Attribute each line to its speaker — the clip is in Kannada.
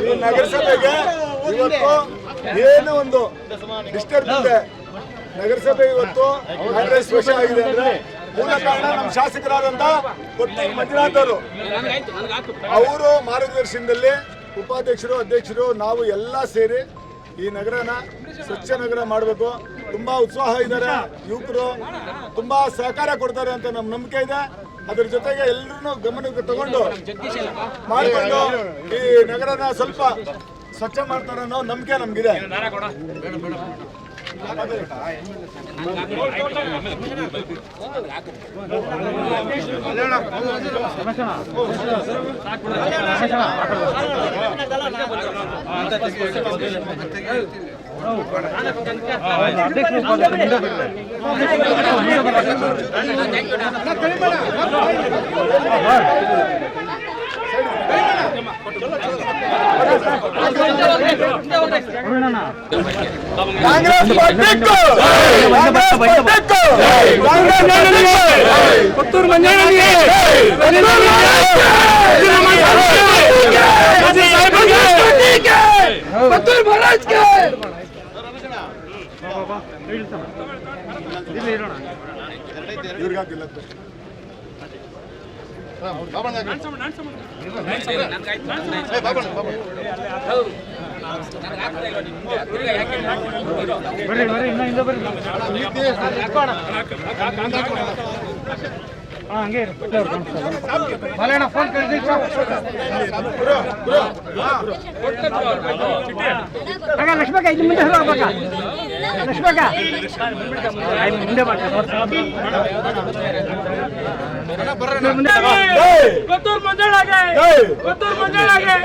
Speaker 1: ಈ ನಗರಸಭೆಗೆ ಇವತ್ತು ಏನು ಒಂದು ಡಿಸ್ಟರ್ಬ್ ಇದೆ. ನಗರಸಭೆ ಇವತ್ತು ಸ್ಪೆಷಲ್ ಆಗಿದೆ ಅಂದ್ರೆ ಮೂಲ ಕಾರಣ ನಮ್ಮ ಶಾಸಕರಾದಂತ ಕೊಟ್ಟಿ ಮಂಜುನಾಥ್ ಅವರು. ಅವರು ಮಾರ್ಗದರ್ಶನದಲ್ಲಿ ಉಪಾಧ್ಯಕ್ಷರು ಅಧ್ಯಕ್ಷರು ನಾವು ಎಲ್ಲ ಸೇರಿ ಈ ನಗರನ ಸ್ವಚ್ಛ ನಗರ ಮಾಡಬೇಕು. ತುಂಬಾ ಉತ್ಸಾಹ ಇದ್ದಾರೆ. ಯುವಕರು ತುಂಬಾ ಸಹಕಾರ ಕೊಡ್ತಾರೆ ಅಂತ ನಮ್ಮ ನಂಬಿಕೆ ಇದೆ. ಅದ್ರ ಜೊತೆಗೆ ಎಲ್ಲರೂ ಗಮನಕ್ಕೆ ತಗೊಂಡು ಮಾಡಿಕೊಂಡು ಈ ನಗರನ ಸ್ವಲ್ಪ ಸ್ವಚ್ಛ ಮಾಡ್ತಾರೆ ಅನ್ನೋ ನಂಬಿಕೆ ನಮ್ಗಿದೆ. ಕಾಂಗ್ರೆಸ್ ಪಕ್ಷಕ್ಕೂ! ಕಾಂಗ್ರೆಸ್ ಪಕ್ಷಕ್ಕೂ! ಕಾಂಗ್ರೆಸ್ ಪಕ್ಷಕ್ಕೂ!
Speaker 2: ಪುತ್ತೂರು ಮಂಜಣ್ಣನಿಗೆ ಪುತ್ತೂರು ಮಹಾರಾಜ್ಗೆ
Speaker 1: ಇವ್ರಿಗೆ
Speaker 2: ಹಂಗೆ ಮಲಣ್ಣ ಫೋನ್ ಕಳಿಸಿ ಲಕ್ಷ್ಮಕ್ಕ ಇದು ಮುಂದೆ ಹೋಗ್ಬೇಕ ಲಕ್ಷ್ಮಕ್ಕ ಮುಂದೆ! ಕೊತ್ತೂರು ಮಂಜಾಳಾಗೆ! ಕೊತ್ತೂರು ಮಂಜಾಳಾಗೆ.